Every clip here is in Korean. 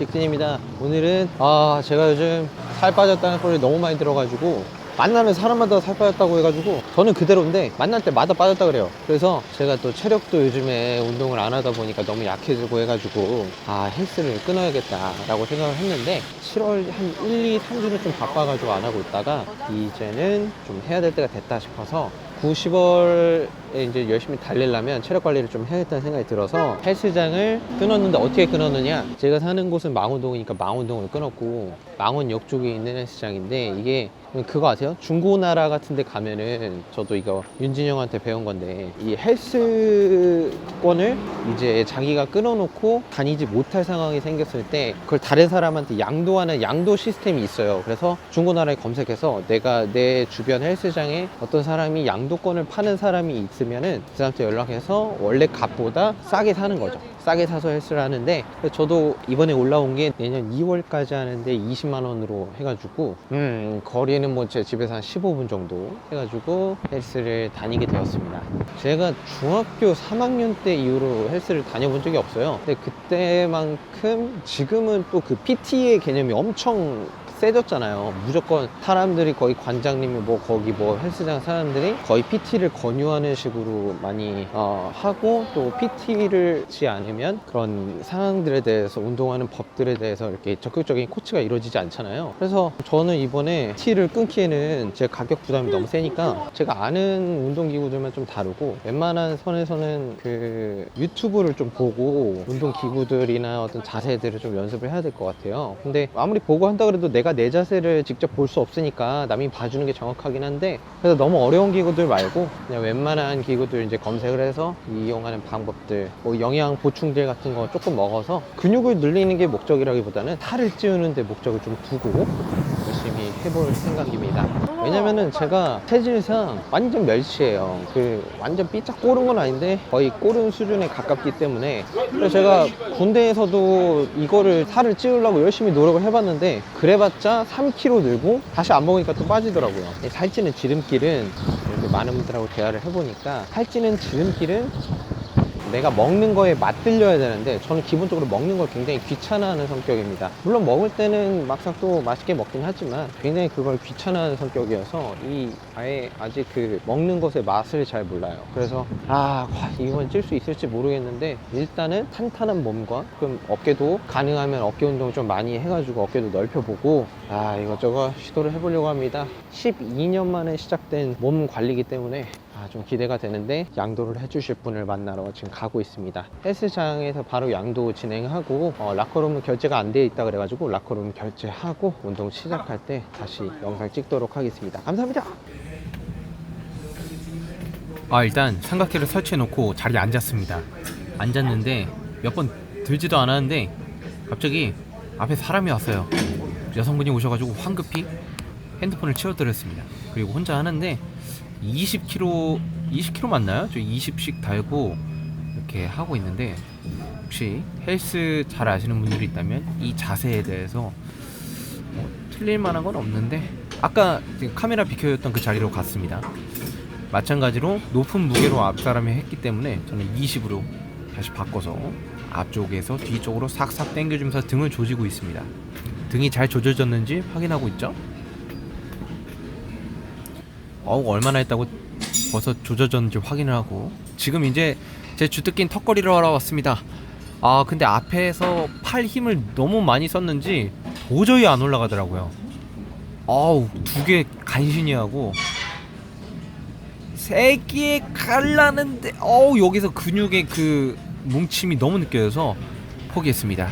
직진입니다. 오늘은 아 제가 요즘 살 빠졌다는 소리 너무 많이 들어가지고 만나는 사람마다 살 빠졌다고 해가지고 저는 그대로인데 만날 때마다 빠졌다 그래요. 그래서 제가 또 체력도 요즘에 운동을 안 하다 보니까 너무 약해지고 해가지고 아 헬스를 끊어야겠다 라고 생각을 했는데 7월 한 1, 2, 3주는 좀 바빠가지고 안 하고 있다가 이제는 좀 해야 될 때가 됐다 싶어서 9, 10월에 이제 열심히 달리려면 체력 관리를 좀 해야겠다는 생각이 들어서 헬스장을 끊었는데 어떻게 끊었느냐? 제가 사는 곳은 망원동이니까 망원동을 끊었고 망원역 쪽에 있는 헬스장인데 이게 그거 아세요? 중고나라 같은 데 가면은 저도 이거 윤진이 형한테 배운 건데 이 헬스권을 이제 자기가 끊어놓고 다니지 못할 상황이 생겼을 때 그걸 다른 사람한테 양도하는 양도 시스템이 있어요 그래서 중고나라에 검색해서 내가 내 주변 헬스장에 어떤 사람이 양도권을 파는 사람이 있으면은 그 사람한테 연락해서 원래 값보다 싸게 사는 거죠 싸게 사서 헬스를 하는데 저도 이번에 올라온 게 내년 2월까지 하는데 20만 원으로 해가지고 음 거리는 뭐 제 집에서 한 15분 정도 해가지고 헬스를 다니게 되었습니다. 제가 중학교 3학년 때 이후로 헬스를 다녀본 적이 없어요. 근데 그때만큼 지금은 또 그 PT의 개념이 엄청 세졌잖아요. 무조건 사람들이 거의 관장님이 뭐 거기 뭐 헬스장 사람들이 거의 PT를 권유하는 식으로 많이 어, 하고 또 PT를 지 않으면 그런 상황들에 대해서 운동하는 법들에 대해서 이렇게 적극적인 코치가 이루어지지 않잖아요. 그래서 저는 이번에 PT를 끊기에는 제 가격 부담이 너무 세니까 제가 아는 운동기구들만 좀 다루고 웬만한 선에서는 그 유튜브를 좀 보고 운동기구들이나 어떤 자세들을 좀 연습을 해야 될 것 같아요. 근데 아무리 보고 한다 그래도 내가 내 자세를 직접 볼 수 없으니까 남이 봐주는 게 정확하긴 한데 그래서 너무 어려운 기구들 말고 그냥 웬만한 기구들 이제 검색을 해서 이용하는 방법들 뭐 영양 보충제 같은 거 조금 먹어서 근육을 늘리는 게 목적이라기보다는 살을 찌우는 데 목적을 좀 두고 해볼 생각입니다. 왜냐면은 제가 체질상 완전 멸치예요. 그 완전 삐짝 꼬른 건 아닌데 거의 꼬른 수준에 가깝기 때문에 그래서 제가 군대에서도 이거를 살을 찌우려고 열심히 노력을 해봤는데 그래봤자 3kg 늘고 다시 안 먹으니까 또 빠지더라고요. 이 살찌는 지름길은 이렇게 많은 분들하고 대화를 해보니까 살찌는 지름길은 내가 먹는 거에 맛들려야 되는데 저는 기본적으로 먹는 걸 굉장히 귀찮아하는 성격입니다. 물론 먹을 때는 막상 또 맛있게 먹긴 하지만 굉장히 그걸 귀찮아하는 성격이어서 이 아예 아직 그 먹는 것의 맛을 잘 몰라요. 그래서 아 이건 찔 수 있을지 모르겠는데 일단은 탄탄한 몸과 그럼 어깨도 가능하면 어깨 운동을 좀 많이 해가지고 어깨도 넓혀보고 아 이것저것 시도를 해보려고 합니다. 12년 만에 시작된 몸 관리이기 때문에 아, 좀 기대가 되는데 양도를 해주실 분을 만나러 지금 가고 있습니다. 헬스장에서 바로 양도 진행하고 어, 라커룸은 결제가 안 돼 있다 그래가지고 라커룸 결제하고 운동 시작할 때 다시 영상 찍도록 하겠습니다. 감사합니다. 아 일단 삼각대를 설치해 놓고 자리에 앉았습니다 앉았는데 몇 번 들지도 않았는데 갑자기 앞에 사람이 왔어요 여성분이 오셔가지고 황급히 핸드폰을 치워드렸습니다 그리고 혼자 하는데 20kg 20kg 맞나요? 저 20씩 달고 이렇게 하고 있는데 혹시 헬스 잘 아시는 분들이 있다면 이 자세에 대해서 뭐 틀릴 만한 건 없는데 아까 카메라 비켜줬던 그 자리로 갔습니다 마찬가지로 높은 무게로 앞 사람이 했기 때문에 저는 20으로 다시 바꿔서 앞쪽에서 뒤쪽으로 싹싹 당겨주면서 등을 조지고 있습니다. 등이 잘 조져졌는지 확인하고 있죠. 어우 얼마나 했다고 벌써 조져졌는지 확인을 하고 지금 이제 제 주특기인 턱걸이를 하러 왔습니다. 아 근데 앞에서 팔 힘을 너무 많이 썼는지 도저히 안 올라가더라고요. 아우 두 개 간신히 하고 세기에 갈라는데 어우 여기서 근육의 그 뭉침이 너무 느껴져서 포기했습니다.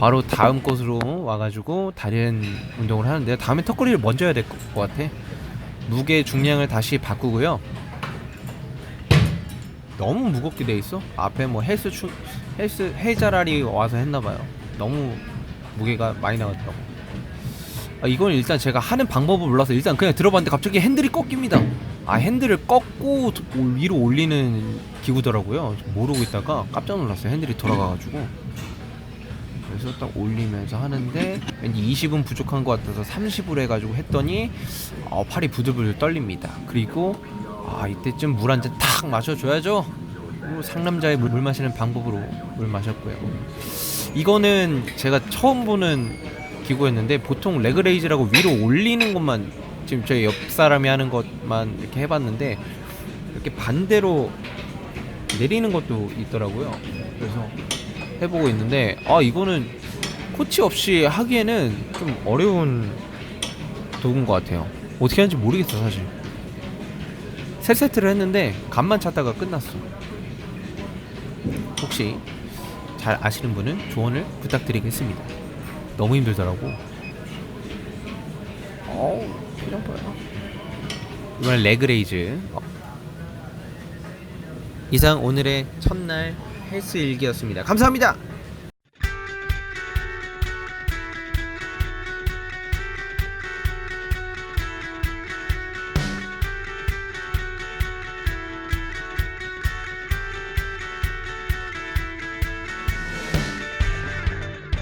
바로 다음 곳으로 와가지고 다른 운동을 하는데 다음에 턱걸이를 먼저 해야 될 것 같아. 무게 중량을 다시 바꾸고요. 너무 무겁게 돼 있어. 앞에 뭐 헬스 추 헬스 해자랄이 와서 했나봐요. 너무 무게가 많이 나갔다고. 아, 이건 일단 제가 하는 방법을 몰라서 일단 그냥 들어봤는데 갑자기 핸들이 꺾입니다. 아 핸들을 꺾고 도- 위로 올리는 기구더라고요. 모르고 있다가 깜짝 놀랐어요. 핸들이 돌아가가지고. 그래서 딱 올리면서 하는데 왠지 20은 부족한 것 같아서 30으로 해가지고 했더니 어, 팔이 부들부들 떨립니다. 그리고 아 이때쯤 물 한 잔 탁 마셔줘야죠. 그리고 상남자의 물, 물 마시는 방법으로 물 마셨고요. 이거는 제가 처음 보는 기구였는데 보통 레그레이즈라고 위로 올리는 것만 지금 저희 옆 사람이 하는 것만 이렇게 해봤는데 이렇게 반대로 내리는 것도 있더라고요. 그래서 해보고 있는데 아 이거는 코치 없이 하기에는 좀 어려운 도구인 것 같아요. 어떻게 하는지 모르겠어 사실. 세 세트를 했는데 간만 찾다가 끝났어. 혹시 잘 아시는 분은 조언을 부탁드리겠습니다. 너무 힘들더라고. 어우, 표정 봐요. 이번엔 레그레이즈. 어. 이상 오늘의 첫날 헬스 일기였습니다. 감사합니다.